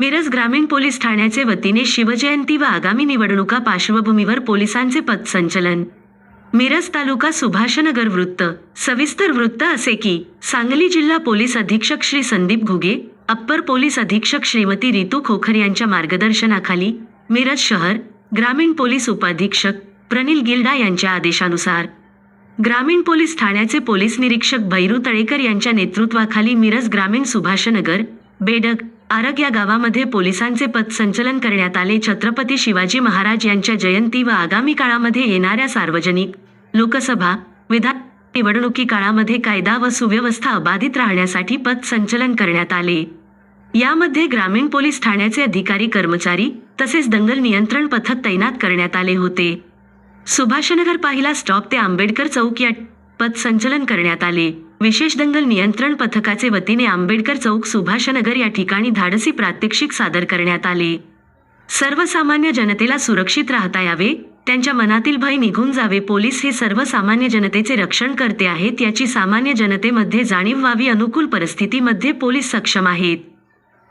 मिरज ग्रामीण पोलीस ठाण्याचे वतीने शिवजयंती व आगामी निवडणुका पार्श्वभूमीवर पोलिसांचे पथसंचलन मिरज तालुका सुभाषनगर वृत्त. सविस्तर वृत्त असे की सांगली जिल्हा पोलीस अधीक्षक श्री संदीप घुगे अप्पर पोलीस अधीक्षक श्रीमती रितू खोखर यांच्या मार्गदर्शनाखाली मिरज शहर ग्रामीण पोलीस उपाधीक्षक प्रनिल गिल्डा यांच्या आदेशानुसार. ग्रामीण पोलीस ठाण्याचे पोलीस निरीक्षक भैरू तळेकर यांच्या नेतृत्वाखाली मिरज ग्रामीण सुभाषनगर बेडग आरग या गावामध्ये पोलिसांचे पथसंचलन करण्यात आले. छत्रपती शिवाजी महाराज यांच्या जयंती व आगामी काळामध्ये येणाऱ्या सार्वजनिक लोकसभा विधान निवडणुकी काळामध्ये कायदा व सुव्यवस्था अबाधित राहण्यासाठी पथसंचलन करण्यात आले. यामध्ये ग्रामीण पोलीस ठाण्याचे अधिकारी कर्मचारी तसेच दंगल नियंत्रण पथक तैनात करण्यात आले होते. सुभाषनगर पहिला स्टॉप ते आंबेडकर चौक या पथसंचलन करण्यात आले. विशेष दंगल नियंत्रण पथकाचे वतीने आंबेडकर चौक सुभाषनगर या ठिकाणी धाडसी प्रात्यक्षिक सादर करण्यात आले. सर्वसामान्य जनतेला सुरक्षित राहता यावे त्यांच्या मनातील भय निघून जावे. पोलीस हे सर्वसामान्य जनतेचे रक्षण करते आहेत याची सामान्य जनतेमध्ये जाणीव व्हावी अनुकूल परिस्थितीमध्ये पोलीस सक्षम आहेत.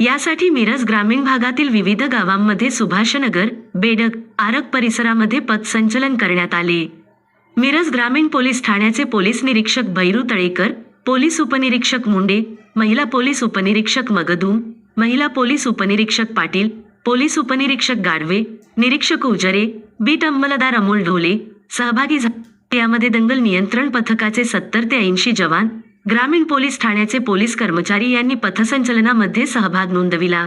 यासाठी मिरज ग्रामीण भागातील विविध गावांमध्ये सुभाषनगर बेडक आरग परिसरामध्ये पथसंचलन करण्यात आले. मिरज ग्रामीण पोलीस ठाण्याचे पोलीस निरीक्षक भैरू तळेकर पोलीस उपनिरीक्षक मुंडे महिला पोलीस उपनिरीक्षक मगधूम महिला पोलीस उपनिरीक्षक पाटील पोलीस उपनिरीक्षक गाडवे निरीक्षक उजरे बीट अंमलदार अमोल ढोले सहभागी झाले यामध्ये दंगल नियंत्रण पथकाचे सत्तर ते ऐंशी जवान ग्रामीण पोलीस ठाण्याचे पोलीस कर्मचारी यांनी पथसंचलनामध्ये सहभाग नोंदविला.